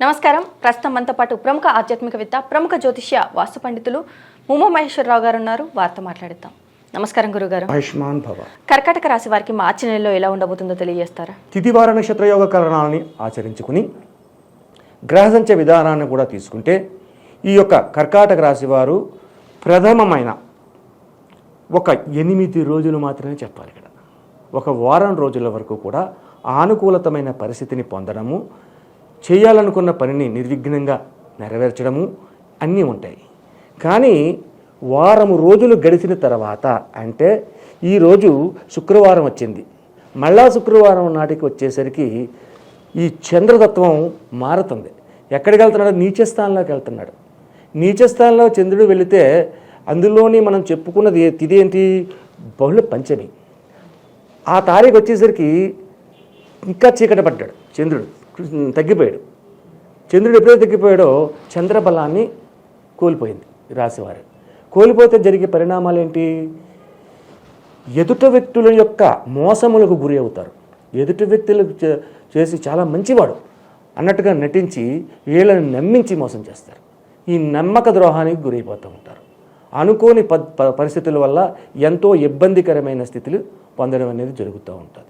నమస్కారం. ప్రస్తుతం మనతో పాటు ప్రముఖ ఆధ్యాత్మికవేత్త ప్రముఖ జ్యోతిష్య వాస్తు పండితులు ముమ్మ మహేశ్వరరావు గారు ఉన్నారు. వారితో మాట్లాడిద్దాం. నమస్కారం గురుగారు. ఆయుష్మాన్ భవ. కర్కాటక రాశి వారికి మార్చి నెలలో ఎలా ఉండబోతుందో తెలియజేస్తారా? తిథివార నక్షత్ర యోగ కరణాలని ఆచరించుకుని గ్రహసంచ విధానాన్ని కూడా తీసుకుంటే ఈ యొక్క కర్కాటక రాశి వారు ప్రథమమైన ఒక ఎనిమిది రోజులు మాత్రమే చెప్పాలి ఇక్కడ. ఒక వారం రోజుల వరకు కూడా ఆనుకూలతమైన పరిస్థితిని పొందడము చేయాలనుకున్న పనిని నిర్విఘ్నంగా నెరవేర్చడము అన్నీ ఉంటాయి. కానీ వారం రోజులు గడిచిన తర్వాత అంటే ఈరోజు శుక్రవారం వచ్చింది. మళ్ళా శుక్రవారం నాటికి వచ్చేసరికి ఈ చంద్రతత్వం మారుతుంది. ఎక్కడికి వెళ్తున్నాడు? నీచస్థానంలోకి వెళ్తున్నాడు. నీచస్థానంలో చంద్రుడు వెళితే అందులోని మనం చెప్పుకున్నది తిది ఏంటి? బహుళ పంచమి. ఆ తారీఖు వచ్చేసరికి ఇంకా చీకట పడ్డాడు చంద్రుడు. తగ్గిపోయాడు. చంద్రుడు ఎప్పుడైతే తగ్గిపోయాడో చంద్రబలాన్ని కోల్పోయింది రాశివారు. కోల్పోతే జరిగే పరిణామాలు ఏంటి ఎదుట వ్యక్తుల యొక్క మోసములకు గురి అవుతారు. ఎదుటి వ్యక్తులకు చేసి చాలా మంచివాడు. అన్నట్టుగా నటించి వీళ్ళని నమ్మించి మోసం చేస్తారు. ఈ నమ్మక ద్రోహానికి గురైపోతూ ఉంటారు. అనుకోని ప ప- పరిస్థితుల వల్ల ఎంతో ఇబ్బందికరమైన స్థితులు పొందడం అనేది జరుగుతూ ఉంటుంది.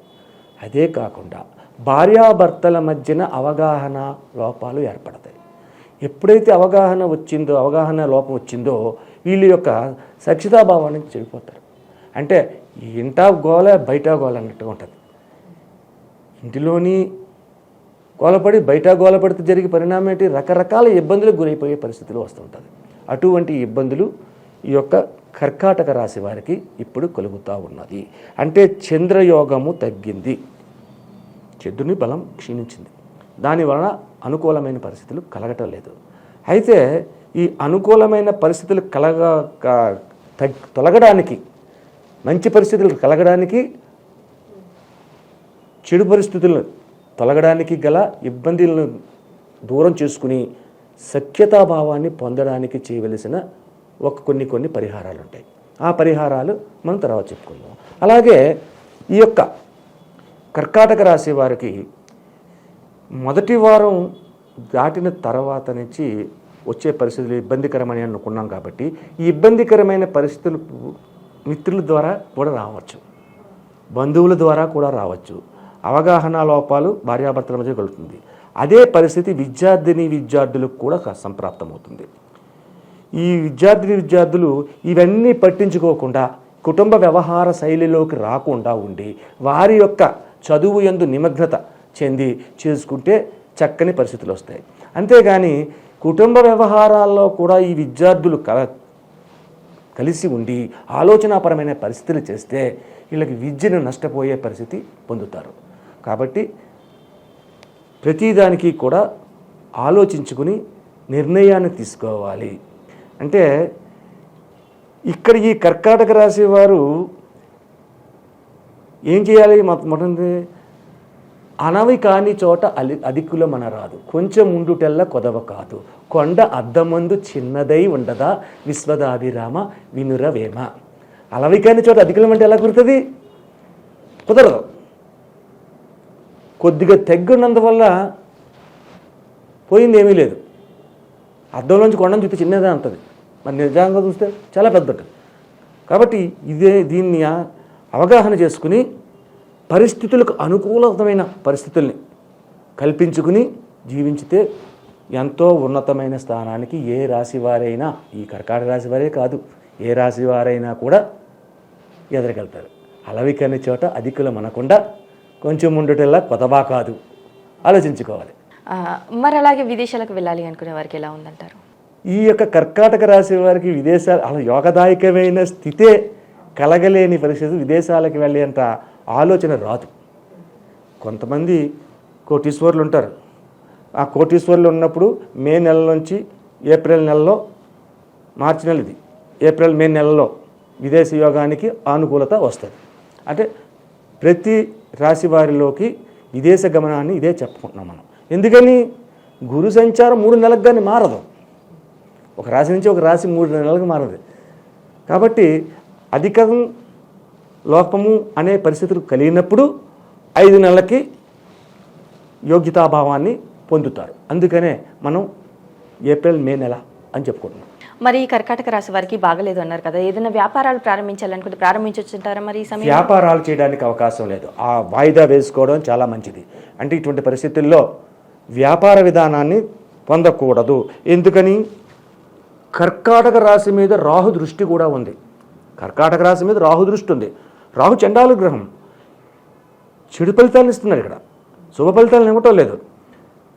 అదే కాకుండా భార్యాభర్తల మధ్యన అవగాహన లోపాలు ఏర్పడతాయి. ఎప్పుడైతే అవగాహన వచ్చిందో అవగాహన లోపం వచ్చిందో వీళ్ళ యొక్క సక్షితాభావానికి చెడిపోతారు. అంటే ఇంటా గోల బయట గోల అన్నట్టుగా ఉంటుంది. ఇంటిలోని గోలపడి బయట గోలపడితే జరిగే పరిణామం ఏంటి? రకరకాల ఇబ్బందులకు గురైపోయే పరిస్థితులు వస్తుంటుంది అటువంటి ఇబ్బందులు ఈ యొక్క కర్కాటక రాశి వారికి ఇప్పుడు కలుగుతూ ఉన్నది. అంటే చంద్రయోగము తగ్గింది. చంద్రుని బలం క్షీణించింది. దానివలన అనుకూలమైన పరిస్థితులు కలగటం లేదు. అయితే ఈ అనుకూలమైన పరిస్థితులు కలగ క- తొలగడానికి మంచి పరిస్థితులు కలగడానికి చెడు పరిస్థితులను తొలగడానికి గల ఇబ్బందులను దూరం చేసుకుని సఖ్యతాభావాన్ని పొందడానికి చేయవలసిన ఒక కొన్ని కొన్ని పరిహారాలు ఉంటాయి ఆ పరిహారాలు మనం తర్వాత చెప్పుకుందాం. అలాగే ఈ యొక్క కర్కాటక రాశి వారికి మొదటి వారం దాటిన తర్వాత నుంచి వచ్చే పరిస్థితులు ఇబ్బందికరమని అనుకున్నాం కాబట్టి ఈ ఇబ్బందికరమైన పరిస్థితులు మిత్రుల ద్వారా కూడా రావచ్చు. బంధువుల ద్వారా కూడా రావచ్చు. అవగాహన లోపాలు భార్యాభర్తల మధ్య కలుగుతుంది. అదే పరిస్థితి విద్యార్థిని విద్యార్థులకు కూడా సంప్రాప్తమవుతుంది. ఈ విద్యార్థిని విద్యార్థులు ఇవన్నీ పట్టించుకోకుండా కుటుంబ వ్యవహార శైలిలోకి రాకుండా ఉండి వారి యొక్క చదువు ఎందు నిమగ్నత చెంది చేసుకుంటే చక్కని పరిస్థితులు వస్తాయి. అంతేగాని కుటుంబ వ్యవహారాల్లో కూడా ఈ విద్యార్థులు కల కలిసి ఉండి ఆలోచనాపరమైన పరిస్థితులు చేస్తే వీళ్ళకి విద్యను నష్టపోయే పరిస్థితి పొందుతారు. కాబట్టి ప్రతిదానికి కూడా ఆలోచించుకుని నిర్ణయాన్ని తీసుకోవాలి. అంటే ఇక్కడ ఈ కర్కాటక రాశి వారు ఏం చేయాలి? మొ- అనవి కాని చోట అలి అధికుల మన రాదు కొంచెం ఉండుటెల్ల కొదవ కాదు. కొండ అద్దమందు చిన్నదై ఉండదా? విశ్వదాభిరామ వినురవేమ. అలవి కాని చోట అధికులం అంటే ఎలా కుదురుతుంది? కుదరదు. కొద్దిగా తెగ్గున్నందువల్ల పోయింది ఏమీ లేదు. అద్దంలోంచి కొండను చూస్తే చిన్నదే అంటది మరి నిజంగా చూస్తే చాలా పెద్ద కాబట్టి ఇదే దీన్ని అవగాహన చేసుకుని పరిస్థితులకు అనుకూలమైన పరిస్థితుల్ని కల్పించుకుని జీవించితే ఎంతో ఉన్నతమైన స్థానానికి ఏ రాశి వారైనా ఈ కర్కాటక రాశి వారే కాదు ఏ రాశి వారైనా కూడా ఎదరగలుగుతారు అలవికని చోట అధికులు మనకుండా కొంచెం ఉండటల్లా కొతబా కాదు. ఆలోచించుకోవాలి. మరి అలాగే విదేశాలకు వెళ్ళాలి అనుకునే వారికి ఎలా ఉందంటారు? ఈ యొక్క కర్కాటక రాశి వారికి విదేశాలు అలా యోగదాయకమైన స్థితే కలగలేని పరిస్థితి విదేశాలకు వెళ్ళేంత ఆలోచన రాదు. కొంతమంది కోటీశ్వరులు ఉంటారు. ఆ కోటీశ్వరులు ఉన్నప్పుడు మే నెల నుంచి ఏప్రిల్ నెలలో మార్చి నెల ఇది ఏప్రిల్ మే నెలలో విదేశీ యోగానికి అనుకూలత వస్తుంది. అంటే ప్రతి రాశి వారిలోకి విదేశ గమనాన్ని ఇదే చెప్పుకుంటున్నాం మనం. ఎందుకని? గురు సంచారం మూడు నెలలకు కానీ మారదు. ఒక రాశి నుంచి ఒక రాశి మూడు నెలలకు మారదు. కాబట్టి అధికం లోపము అనే పరిస్థితులు కలిగినప్పుడు ఐదు నెలలకి యోగ్యతాభావాన్ని పొందుతారు. అందుకనే మనం ఏప్రిల్ మే నెల అని చెప్పుకుంటున్నాం. మరి కర్కాటక రాశి వారికి బాగలేదు అన్నారు కదా ఏదైనా వ్యాపారాలు ప్రారంభించాలనుకుంటే ప్రారంభించొచ్చుంటారా మరి సమయం వ్యాపారాలు చేయడానికి అవకాశం లేదు. ఆ వాయిదా వేసుకోవడం చాలా మంచిది. అంటే ఇటువంటి పరిస్థితుల్లో వ్యాపార విధానాన్ని పొందకూడదు. ఎందుకని? కర్కాటక రాశి మీద రాహు దృష్టి కూడా ఉంది. కర్కాటక రాశి మీద రాహు దృష్టి ఉంది. రాహు చండాలు గ్రహం చెడు ఫలితాలను ఇస్తున్నారు ఇక్కడ. శుభ ఫలితాలను ఇవ్వటం లేదు.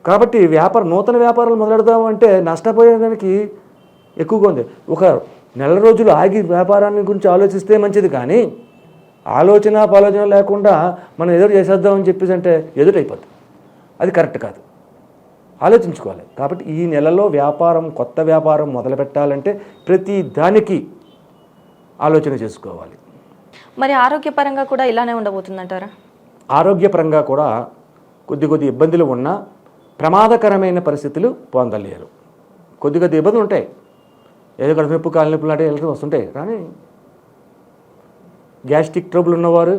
కాబట్టి వ్యాపారం నూతన వ్యాపారాలు మొదలెడదాం అంటే నష్టపోయేదానికి ఎక్కువగా ఉంది. ఒక నెల రోజులు ఆగి వ్యాపారాన్ని గురించి ఆలోచిస్తే మంచిది కానీ ఆలోచన పాలోచన లేకుండా మనం ఎదురు చేసేద్దామని చెప్పేసి అంటే ఎదురైపోతుంది అది కరెక్ట్ కాదు. ఆలోచించుకోవాలి. కాబట్టి ఈ నెలలో వ్యాపారం కొత్త వ్యాపారం మొదలు పెట్టాలంటే ప్రతి దానికి ఆలోచన చేసుకోవాలి. మరి ఆరోగ్యపరంగా కూడా ఇలానే ఉండబోతుందంటారా? ఆరోగ్యపరంగా కూడా కొద్ది కొద్ది ఇబ్బందులు ఉన్నా ప్రమాదకరమైన పరిస్థితులు పొందలేరు. కొద్ది కొద్ది ఇబ్బందులు ఉంటాయి. ఏదో కడుపు నొప్పి కాలు నొప్పులు అంటే వెళ్తూ వస్తుంటాయి. కానీ గ్యాస్ట్రిక్ ట్రబుల్ ఉన్నవారు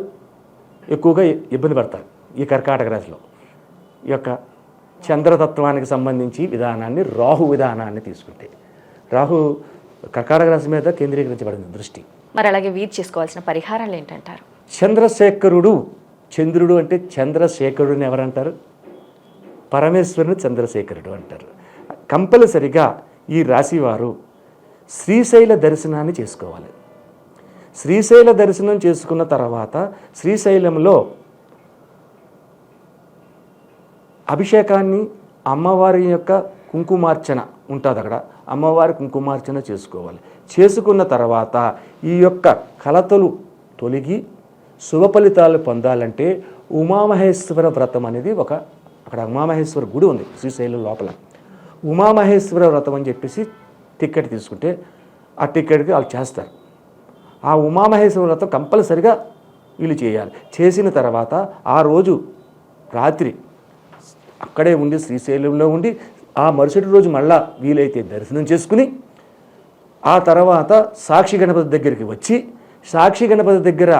ఎక్కువగా ఇబ్బంది పడతారు ఈ కర్కాటక రాశిలో. ఈ యొక్క చంద్రతత్వానికి సంబంధించి విధానాన్ని రాహు విధానాన్ని తీసుకుంటే. రాహు కర్కాటక రాశి మీద కేంద్రీకరించబడింది దృష్టి. మరి అలాగే వీరు చేసుకోవాల్సిన పరిహారాలు ఏంటంటారు? చంద్రశేఖరుడు చంద్రుడు అంటే చంద్రశేఖరుడిని ఎవరంటారు? పరమేశ్వరుని చంద్రశేఖరుడు అంటారు. కంపల్సరిగా ఈ రాశివారు శ్రీశైల దర్శనాన్ని చేసుకోవాలి. శ్రీశైల దర్శనం చేసుకున్న తర్వాత శ్రీశైలంలో అభిషేకాన్ని అమ్మవారి యొక్క కుంకుమార్చన ఉంటుంది అక్కడ అమ్మవారి కుంకుమార్చన చేసుకోవాలి. చేసుకున్న తర్వాత ఈ యొక్క కలతలు తొలగి శుభ ఫలితాలు పొందాలంటే ఉమామహేశ్వర వ్రతం అనేది ఒక అక్కడ ఉమామహేశ్వర గుడి ఉంది శ్రీశైలం లోపల. ఉమామహేశ్వర వ్రతం అని చెప్పేసి టికెట్ తీసుకుంటే ఆ టికెట్కి వాళ్ళు చేస్తారు. ఆ ఉమామహేశ్వర వ్రతం కంపల్సరిగా వీళ్ళు చేయాలి. చేసిన తర్వాత ఆ రోజు రాత్రి అక్కడే ఉండి శ్రీశైలంలో ఉండి ఆ మరుసటి రోజు మళ్ళా వీలైతే దర్శనం చేసుకుని ఆ తర్వాత సాక్షి గణపతి దగ్గరికి వచ్చి సాక్షి గణపతి దగ్గర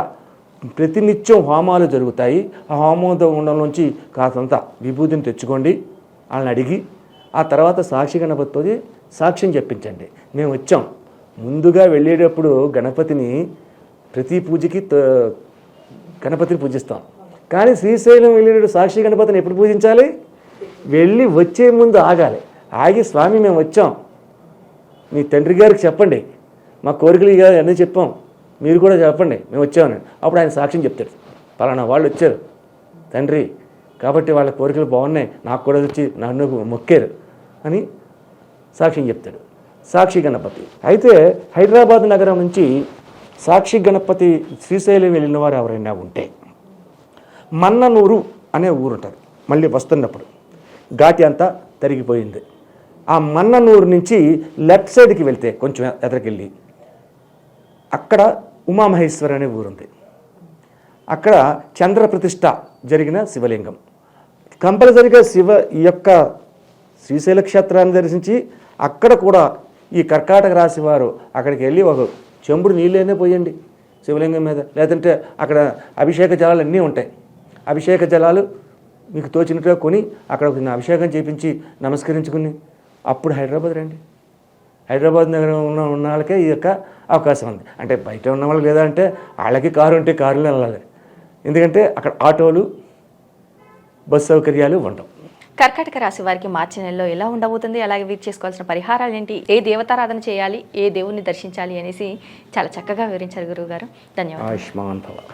ప్రతినిత్యం హోమాలు జరుగుతాయి. ఆ హోమోదండంలోంచి కాసంత విభూతిని తెచ్చుకోండి వాళ్ళని అడిగి ఆ తర్వాత సాక్షి గణపతితో సాక్ష్యం చెప్పించండి. మేము వచ్చాం. ముందుగా వెళ్ళేటప్పుడు గణపతిని ప్రతి పూజకి గణపతిని పూజిస్తాం. కానీ శ్రీశైలం వెళ్ళేటప్పుడు సాక్షి గణపతిని ఎప్పుడు పూజించాలి? వెళ్ళి వచ్చే ముందు ఆగాలి. ఆగి స్వామి మేము వచ్చాం. మీ తండ్రి గారికి చెప్పండి. మా కోరికలు గారు అన్నీ చెప్పాం. మీరు కూడా చెప్పండి. మేము వచ్చామని. అప్పుడు ఆయన సాక్ష్యం చెప్తాడు. పలానా వాళ్ళు వచ్చారు. తండ్రి కాబట్టి వాళ్ళ కోరికలు బాగున్నాయి. నాకు కూడా వచ్చి నన్ను మొక్కారు. అని సాక్ష్యం చెప్తాడు. సాక్షి గణపతి. అయితే హైదరాబాద్ నగరం నుంచి సాక్షి గణపతి శ్రీశైలం వెళ్ళిన వారు ఎవరైనా ఉంటే మన్ననూరు అనే ఊరు మళ్ళీ వస్తున్నప్పుడు. ఘాటి అంతా తరిగిపోయింది. ఆ మన్ననూరు నుంచి లెఫ్ట్ సైడ్కి వెళ్తే కొంచెం ఎదరికెళ్ళి అక్కడ ఉమామహేశ్వర్ అనే ఊరుంది. అక్కడ చంద్ర ప్రతిష్ఠ జరిగిన శివలింగం. కంపల్సరిగా శివ ఈ యొక్క శ్రీశైల క్షేత్రాన్ని దర్శించి అక్కడ కూడా ఈ కర్కాటక రాశి వారు అక్కడికి వెళ్ళి ఒక చెంబుడు నీళ్ళైనా పోయండి శివలింగం మీద. లేదంటే అక్కడ అభిషేక జలాలు అన్నీ ఉంటాయి. అభిషేక జలాలు మీకు తోచినట్టుగా కొని అక్కడ ఒక అభిషేకం చేపించి నమస్కరించుకుని అప్పుడు హైదరాబాద్ రండి. హైదరాబాద్ నగరం ఉన్న ఉన్న వాళ్ళకే ఈ యొక్క అవకాశం ఉంది. అంటే బయట ఉన్న వాళ్ళకి లేదా అంటే వాళ్ళకి కారు ఉంటే కారులో వెళ్ళాలి. ఎందుకంటే అక్కడ ఆటోలు బస్ సౌకర్యాలు ఉండవు. కర్కాటక రాశి వారికి మార్చి నెలలో ఎలా ఉండబోతుంది? అలాగే వీరు చేసుకోవాల్సిన పరిహారాలు ఏంటి? ఏ దేవతారాధన చేయాలి? ఏ దేవుణ్ణి దర్శించాలి అనేసి చాలా చక్కగా వివరించారు గురువు గారు ధన్యవాదాలు. ఆయుష్మాన్ భవ.